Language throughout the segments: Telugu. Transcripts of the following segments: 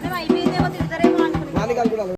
మేము అయిపోయిందేమో తిడతారేమో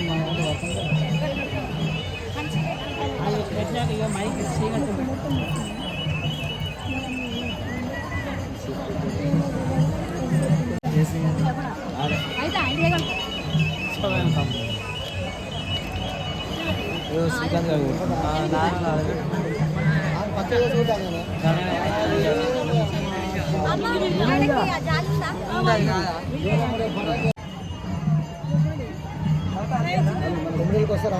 గిటు, గిటు, గిటు. అయితే ఆయన చేయగలరు. ఆ, పక్కగా చూద్దాం నేను. తొమ్మిదికి వస్తారా.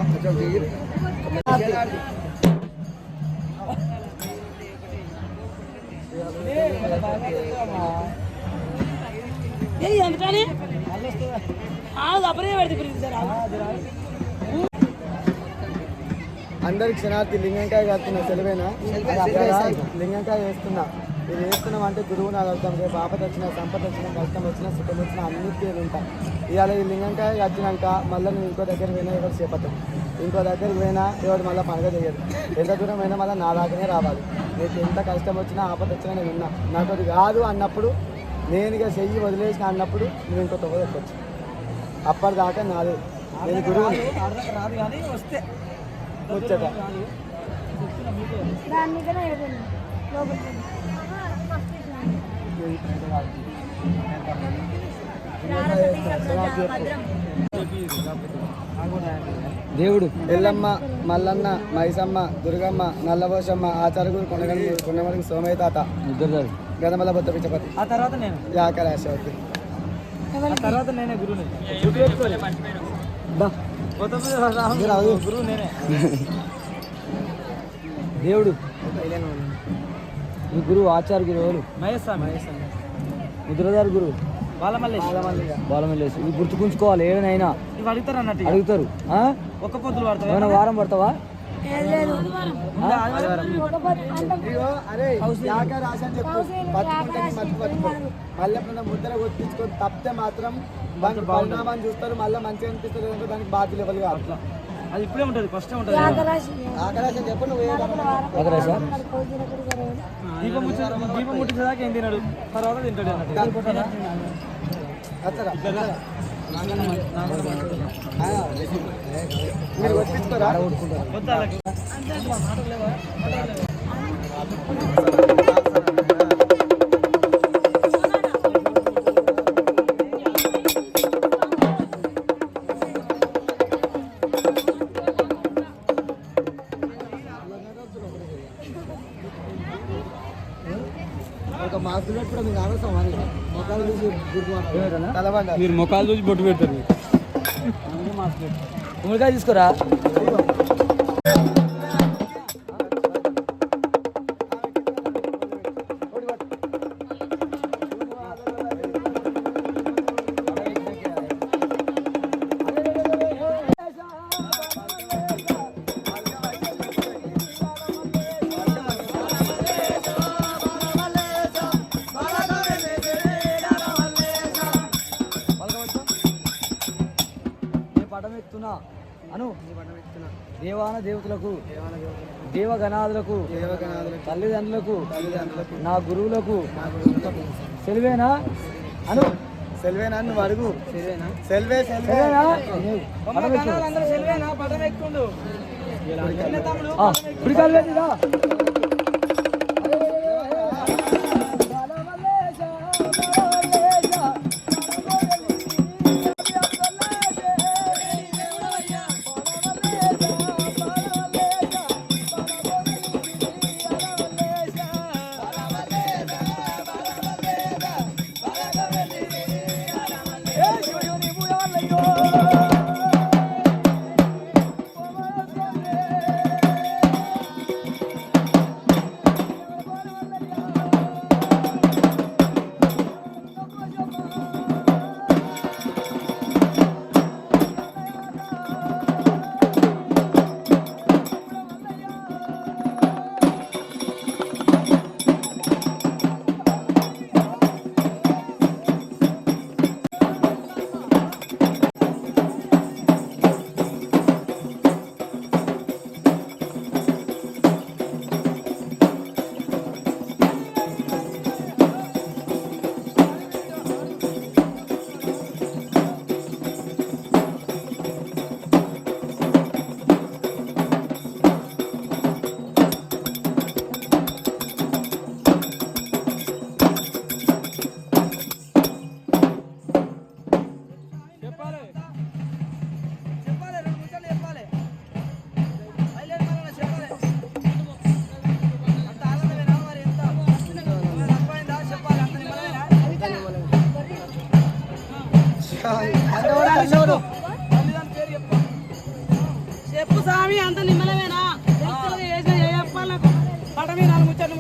అందరికి క్షణార్థి లింగంకాయ కడుతున్నా సెలవేనా లింగంకాయ వేస్తున్నా ఇది వేస్తున్నాం అంటే గురువు నాకు వెళ్తాం రేపు ఆపద వచ్చినా సంపద వచ్చినా కష్టం వచ్చినా సుఖం వచ్చినా అన్నిటికీ ఉంటా ఇవాళ ఈ లింగంకాయ కట్టినాక మళ్ళీ నువ్వు ఇంకో దగ్గర పోయినా ఎవరు చేపట్టం ఇంకో దగ్గరికి పోయినా ఎవరు మళ్ళీ పండుగ చేయదు ఎంత దూరం అయినా మళ్ళీ నా దాకానే రావాలి. నీకు ఎంత కష్టం వచ్చినా ఆపద వచ్చినా నేను ఉన్నా. నాకు అది కాదు అన్నప్పుడు నేను ఇక చెయ్యి వదిలేసిన అన్నప్పుడు నువ్వు ఇంకో తొవ్వ దొరకొచ్చు అప్పటిదాకా నాదే. నేను గురువు రాదు కానీ వస్తే. ముచ్చట దాని దేవుడు ఎల్లమ్మ మల్లన్న మైసమ్మ దుర్గమ్మ నల్లబోషమ్మ ఆచారగురు కొండగల్ కొండమరికి సోమయ్య తాత ఇద్దరు గదమల బొత్త పిచ్చపతి. ఆ తర్వాత నేను. యాకరాశి ఆ తర్వాత నేనే గురువుని. గురువు నేనే. దేవుడు. ఈ గురువు ఆచార్య గురువు ఎవరు? మహేష్ స్వామి ముద్రదారు గురువు ఇవి గుర్తుకుంచుకోవాలి ఏడనైనా ఇవి అడుగుతారు అన్నట్టు ఇక. అడుగుతారు. ఆ? ఒక్క పొద్దులు ఏమైనా వారం పడతావా? మళ్ళీ ముద్ర కొట్టించుకొని తప్పితే మాత్రం దానికి పరిణామాన్ని చూస్తారు. మళ్ళీ మంచిగా అనిపిస్తుంది లేదంటే దానికి బాధ్యులు ఎవరు కాదు. అది ఇప్పుడే ఉంటుంది ఫస్ట్ ఉంటుంది. దీపం దీపం ముట్టించేదాకా ఏం తినడు. తర్వాత తింటాడు అన్నట్టు. మీరు ముఖాలు చూసి బొట్టు పెడతారు గుమ్మడికాయ తీసుకురా. నేను పటం ఎక్కుతున్నా అను దేవాన దేవతలకు దేవగణాదులకు తల్లిదండ్రులకు నా గురువులకు సెలివేనా? అను. సెల్వేనా నువ్వు అడుగు. సెల్వేనా? సెల్వే సెల్వే. సెలివేనా? చెప్పు స్వామి అంత నిమ్మలమేనా? తెలుసుగా చేసిన ఏ చెప్పాలి నాకు పడమే నాలుగు ముచ్చట్లు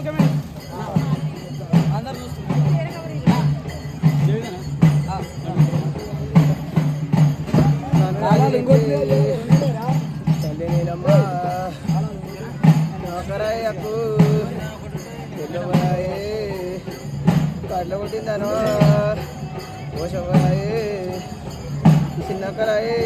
అందరు కళ్ళ కొట్టిందనో. చిన్నకరాయే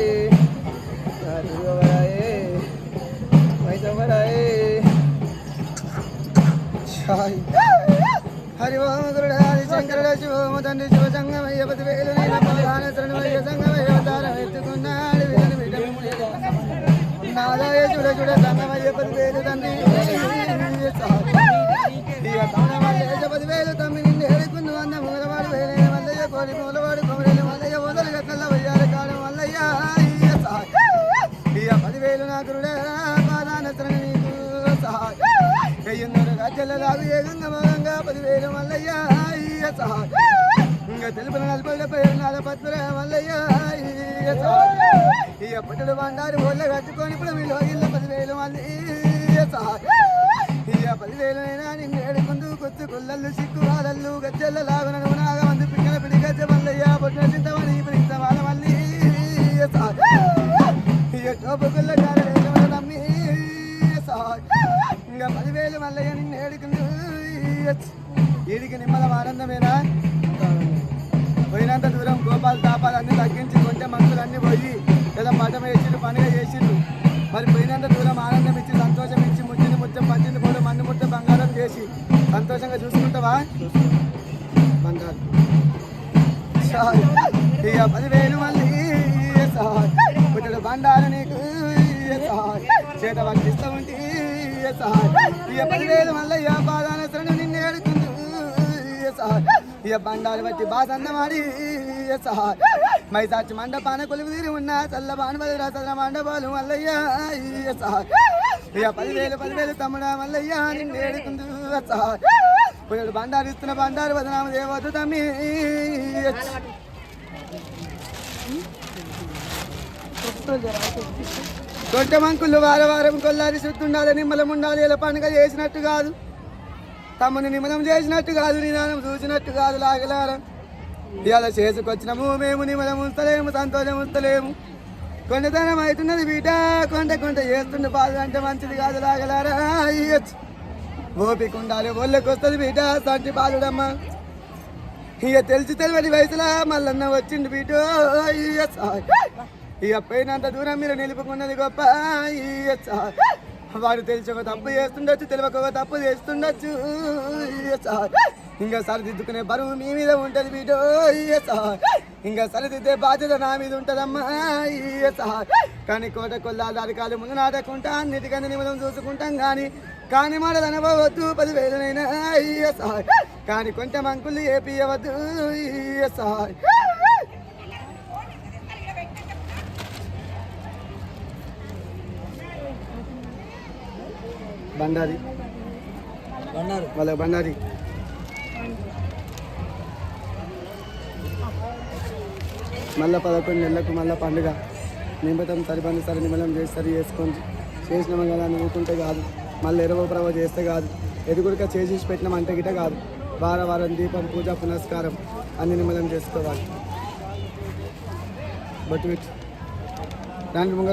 హరి ఓం గురుడు హరి శంకరుడు శివోమ తండ్రి శివ సంగమయ్య పతి వేలు నీలమ్మ శరణమయ్య సంగమయ్య అవతారం ఎత్తుకున్నాడు నాదాయ చూడ చూడ సంగమయ్య పదివేలు తండ్రి. అయ్య సార్ ఇంకా నలభై పేరు నాల పత్ర మల్లయ్య అయ్య సార్ ఇక బండారు ఒళ్ళ కట్టుకొని ఇప్పుడు వీళ్ళు ఇళ్ళ పదివేలు మళ్ళీ ఇక పదివేలైనా నిన్ను ఏడుకుందు కొత్తు కొల్లలు సిక్కు వాదళ్ళు గజ్జల లాగున నాగ మంది పిక్కల పిడి గజ్జ మల్లయ్యా పొట్టిన చింతమని ఇప్పుడు ఇంత వాళ్ళ మళ్ళీ ఇక టోపు పిల్ల గారు నమ్మి. సార్ ఇంకా పదివేలు మల్లయ్య నిన్ను ఏడుకుందు ఈడికి నిమ్మల ఆనందమేనా? పోయినంత దూరం గోపాలు తాపాలు అన్ని తగ్గించి కొంటే మనుషులన్నీ పోయి లేదా పటం వేసిండు పండుగ చేసిండు. మరి పోయినంత దూరం ఆనందం ఇచ్చి సంతోషం ఇచ్చి ముచ్చింది ముచ్చం పంచింది పోవడం మన్ను ముట్ట బంగారం చేసి సంతోషంగా చూసుకుంటావా? బంగారం. ఇక పదివేలు మళ్ళీ సార్. పుట్టడు బండారు నీకు సార్. చేత పట్టిస్తా ఉంటే సార్. ఇక పదివేలు మళ్ళీ ఇక బాధాన నిన్ను ఏడుకుంటూ ఇక బండాలు బట్టి బాసన్నమాడి సార్. మై సాచి మండపాన కొలువు తీరి ఉన్న చల్ల బాణబలి రాసల మండపాలు మల్లయ్య సార్. ఇక పదివేలు పదివేలు తమ్ముడా మల్లయ్య నిన్ను ఏడుకుంటూ సార్. ఇప్పుడు బండారు ఇస్తున్న బండారు వదనామ దేవత తమ్మి తొట్ట మంకులు వార వారం కొల్లారి చుట్టుండాలి నిమ్మలం ఉండాలి ఇలా పండుగ చేసినట్టు కాదు. తమ్ముని నిమనం చేసినట్టు కాదు నిదానం చూసినట్టు కాదు లాగలారం. ఇవాళ చేసుకొచ్చినాము మేము నిమనం ఉంచలేము సంతోషం ఉంచలేము. కొండతనం అవుతున్నది బీట కొండ కొండ చేస్తుండే బాధ అంటే మంచిది కాదు లాగలారా. ఇయ్యచ్చు ఓపిక ఉండాలి ఒళ్ళకి వస్తుంది బీట సంటి బాలుడమ్మా ఇక తెలిసి తెలియని వయసులో మల్లన్న వచ్చిండు బీటో సార్. ఇక పోయినంత దూరం మీరు నిలుపుకున్నది గొప్ప. ఇయ్యచ్చు వారు వాడు తెలిసి ఒక తప్పు చేస్తుండొచ్చు తెలియక ఒక తప్పు చేస్తుండొచ్చు సార్. ఇంకా సరిదిద్దుకునే బరువు మీ మీద ఉంటది బీటో సార్. ఇంకా సరిదిద్దే బాధ్యత నా మీద ఉంటదమ్మా సార్. కానీ కోట కొల్లాలు అరకాలు ముందు నాటకుంటా అన్నిటికన్నా నిమిదం చూసుకుంటాం కానీ కానీ మాట అనవద్దు పదివేలనైనా సార్ కానీ కొంచెం అంకులు ఏపీయవద్దు సార్ బండారి. బండారు. వాళ్ళ బండారి. మళ్ళా పదకొండు నెలలకు మళ్ళా పండుగ. నిమితం సరిపడి సరి నిమలం చేసి సరి చేసుకొని చేసినాము కదా అని ఊరుకుంటే కాదు. మళ్ళీ ఎరవ ప్రవ చేస్తే కాదు. ఎదుగుడిక చేసి పెట్టినాం అంటే గిట కాదు. వార వారం దీపం పూజ పునస్కారం అన్ని నిమలం చేసుకోవాలి. బొట్టు పెట్టి. దాంట్లో ముంగ